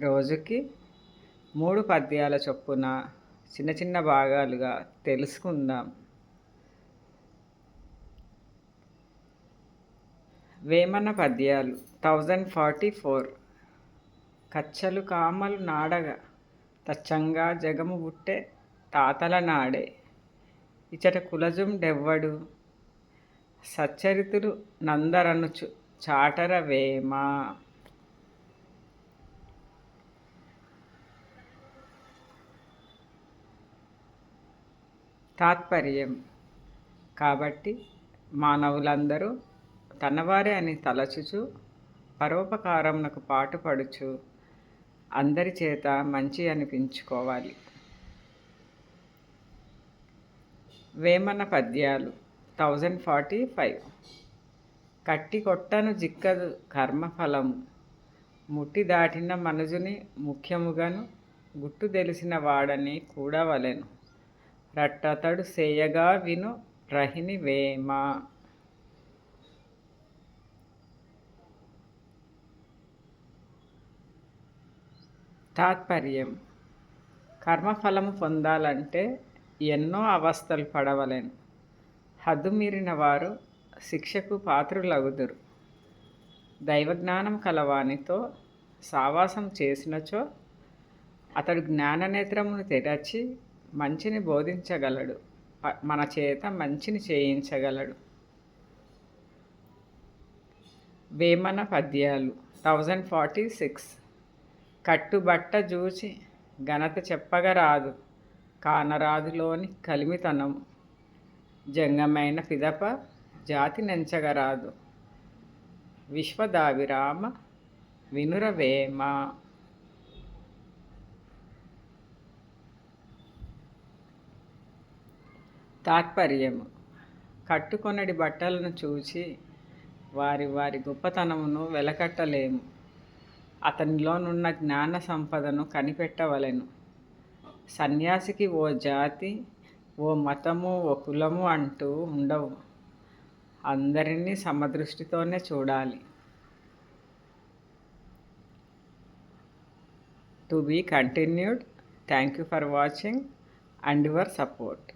రోజుకి మూడు పద్యాల చొప్పున చిన్న చిన్న భాగాలుగా తెలుసుకుందాం. వేమన పద్యాలు థౌజండ్ ఫార్టీ ఫోర్. కచ్చలు కామలు నాడగా తచ్చంగా జగము పుట్టే తాతల నాడే. ఇచట కులజం డెవ్వడు సచ్చరితులు నందరనుచు చాటర వేమ. తాత్పర్యం. కాబట్టి మానవులందరూ తనవారే అని తలచుచు పరోపకారమునకు పాటుపడుచు అందరి చేత మంచి అనిపించుకోవాలి. వేమన పద్యాలు థౌజండ్ ఫార్టీ ఫైవ్. కట్టి కొట్టను జిక్కదు కర్మఫలము. ముట్టి దాటిన మనుజుని ముఖ్యముగాను గుట్టు తెలిసిన వాడని కూడా వలెను రట్టతడు సేయగా విను రహిని వేమ. తాత్పర్యం. కర్మఫలము పొందాలంటే ఎన్నో అవస్థలు పడవలెను. హద్దుమీరిన వారు శిక్షకు పాత్రులగుదురు. దైవజ్ఞానం కలవానితో సావాసం చేసినచో అతడు జ్ఞాననేత్రమును తెరచి మంచిని బోధించగలడు. మన చేత మంచిని చేయించగలడు. వేమన పద్యాలు థౌజండ్ ఫార్టీ సిక్స్. కట్టుబట్ట జూచి ఘనత చెప్పగరాదు. కానరాదులోని కలిమితనం జంగమైన పిదప జాతి నెంచగరాదు. విశ్వదావిరామ వినురవేమ తాత్పర్యము. కట్టుకొనడి బట్టలను చూచి వారి వారి గొప్పతనమును వెలకట్టలేము. అతనిలోనున్న జ్ఞాన సంపదను కనిపెట్టవలెను. సన్యాసికి ఓ జాతి ఓ మతము ఓ కులము అంటూ ఉండవు. అందరినీ సమదృష్టితోనే చూడాలి. To be continued. Thank you for watching and your support.